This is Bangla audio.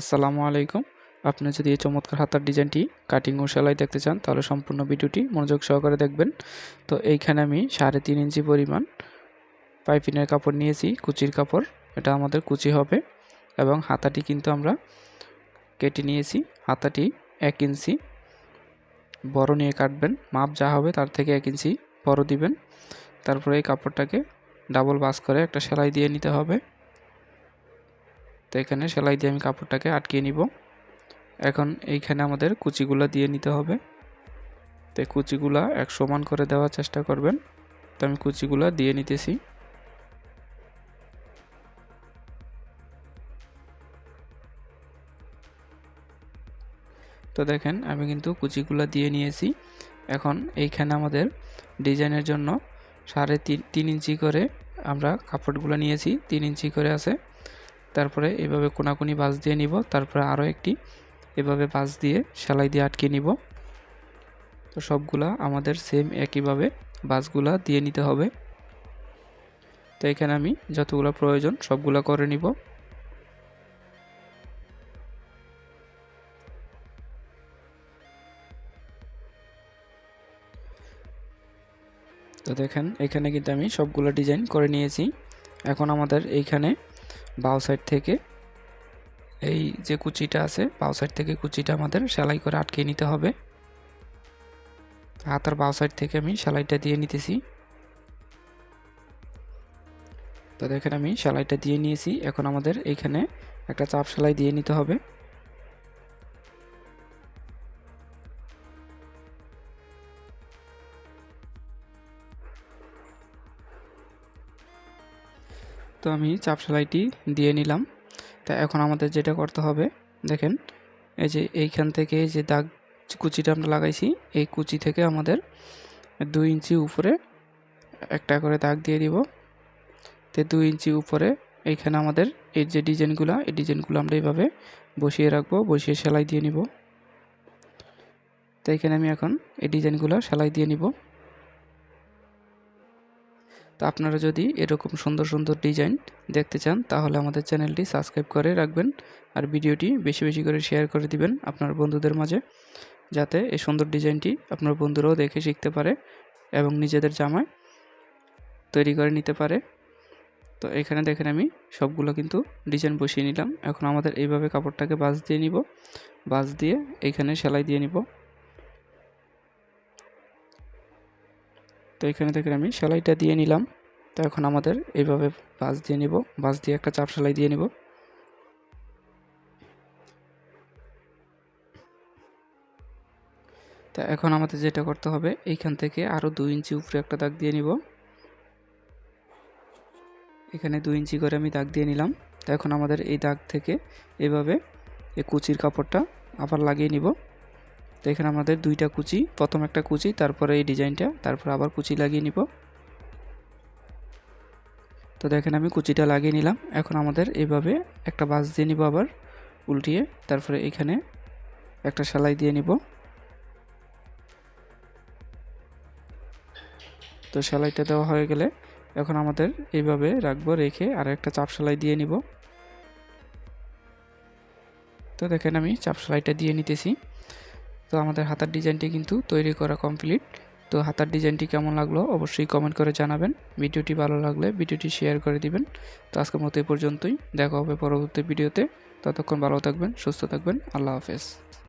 আসসালামু আলাইকুম। আপনি যদি এই চমৎকার হাতার ডিজাইনটি কাটিং ও সেলাই দেখতে চান, তাহলে সম্পূর্ণ ভিডিওটি মনোযোগ সহকারে দেখবেন। তো এইখানে আমি সাড়ে তিন ইঞ্চি পরিমাণ পাইপিনের কাপড় নিয়েছি, কুচির কাপড়। এটা আমাদের কুচি হবে এবং হাতাটি কিন্তু আমরা কেটে নিয়েছি। হাতাটি এক ইঞ্চি বড় নিয়ে কাটবেন। মাপ যা হবে তার থেকে এক ইঞ্চি বড় দিবেন। তারপরে এই কাপড়টাকে ডাবল বাস করে একটা সেলাই দিয়ে নিতে হবে। তো এখানে সেলাই দিয়ে আমি কাপড়টাকে আটকিয়ে নিব। এখন এইখানে আমাদের কুচিগুলো দিয়ে নিতে হবে। তো কুচিগুলা এক সমান করে দেওয়ার চেষ্টা করবেন। তো আমি কুচিগুলা দিয়ে নিতেছি। তো দেখেন আমি কিন্তু কুচিগুলো দিয়ে নিয়েছি। এখন এইখানে আমাদের ডিজাইনের জন্য সাড়ে তিন ইঞ্চি করে আমরা কাপড়গুলো নিয়েছি। তিন ইঞ্চি করে আছে। তারপরে এভাবে কোনাকুনি বাস দিয়ে নিব, তারপরে আরও একটি এভাবে বাস দিয়ে সেলাই দিয়ে আটকে নিব। তো সবগুলা আমাদের সেম একইভাবে বাসগুলা দিয়ে নিতে হবে। তো এখানে আমি যতগুলো প্রয়োজন সবগুলা করে নিব। তো দেখেন, এখানে কিন্তু আমি সবগুলো ডিজাইন করে নিয়েছি। এখন আমাদের এইখানে বাউ সাইড থেকে এই যে কুচিটা আছে বাউ সাইড থেকে কুচিটা আমাদের সেলাই করে আটকে নিতে হবে। হাতার বাউ সাইড থেকে আমি সেলাইটা দিয়ে নিতেছি। তো দেখেন আমি সেলাইটা দিয়ে নিয়েছি। এখন আমাদের এইখানে একটা চাপ সেলাই দিয়ে নিতে হবে। তো আমি চাপ সেলাইটি দিয়ে নিলাম। তা এখন আমাদের যেটা করতে হবে, দেখেন, এই যে এইখান থেকে যে দাগ কুচিটা আমরা লাগাইছি, এই কুচি থেকে আমাদের দুই ইঞ্চি উপরে একটা করে দাগ দিয়ে দিব। তো দুই ইঞ্চি উপরে এইখানে আমাদের এই যে ডিজাইনগুলো, এই ডিজাইনগুলো আমরা এইভাবে বসিয়ে রাখব, বসিয়ে সেলাই দিয়ে নিব। তো এখানে আমি এখন এই ডিজাইনগুলো সেলাই দিয়ে নিব। তো আপনারা যদি এরকম সুন্দর সুন্দর ডিজাইন দেখতে চান, তাহলে আমাদের চ্যানেলটি সাবস্ক্রাইব করে রাখবেন আর ভিডিওটি বেশি বেশি করে শেয়ার করে দিবেন আপনার বন্ধুদের মাঝে, যাতে এই সুন্দর ডিজাইনটি আপনার বন্ধুরাও দেখে শিখতে পারে এবং নিজেদের জামায় তৈরি করে নিতে পারে। তো এখানে দেখেন আমি সবগুলো কিন্তু ডিজাইন বসিয়ে নিলাম। এখন আমাদের এইভাবে কাপড়টাকে বাস দিয়ে নিব। বাস দিয়ে এইখানে সেলাই দিয়ে নিব। তো এখানে থেকে আমি সেলাইটা দিয়ে নিলাম। তো এখন আমাদের এইভাবে বাস দিয়ে নিব। বাস দিয়ে একটা চাপ সেলাই দিয়ে নিব। তা এখন আমাদের যেটা করতে হবে, এইখান থেকে আরও দুই ইঞ্চি উপরে একটা দাগ দিয়ে নিব। এখানে দুই ইঞ্চি করে আমি দাগ দিয়ে নিলাম। তো এখন আমাদের এই দাগ থেকে এভাবে এই কুচির কাপড়টা আবার লাগিয়ে নিব। তো এখানে আমাদের দুইটা কুচি, প্রথম একটা কুচি, তারপরে এই ডিজাইনটা, তারপর আবার কুচি লাগিয়ে নিব। তো দেখেন আমি কুচিটা লাগিয়ে নিলাম। এখন আমাদের এইভাবে একটা বাস দিয়ে নিব আবার, উল্টিয়ে, তারপরে এখানে একটা সেলাই দিয়ে নিব। তো সেলাইটা দেওয়া হয়ে গেলে এখন আমাদের এইভাবে রাখব, রেখে আর একটা চাপ সেলাই দিয়ে নিব। তো দেখেন আমি চাপ সেলাইটা দিয়ে নিতেছি। তো আমাদের হাতার ডিজাইনটি কিন্তু তৈরি করা কমপ্লিট তো হাতার ডিজাইনটি কেমন লাগল অবশ্যই কমেন্ট করে জানাবেন। ভিডিওটি ভালো লাগলে ভিডিওটি শেয়ার করে দিবেন। তো আজকের মতো এই পর্যন্তই। দেখা হবে পরবর্তী ভিডিওতে। ততক্ষণ ভালো থাকবেন, সুস্থ থাকবেন। আল্লাহ হাফেজ।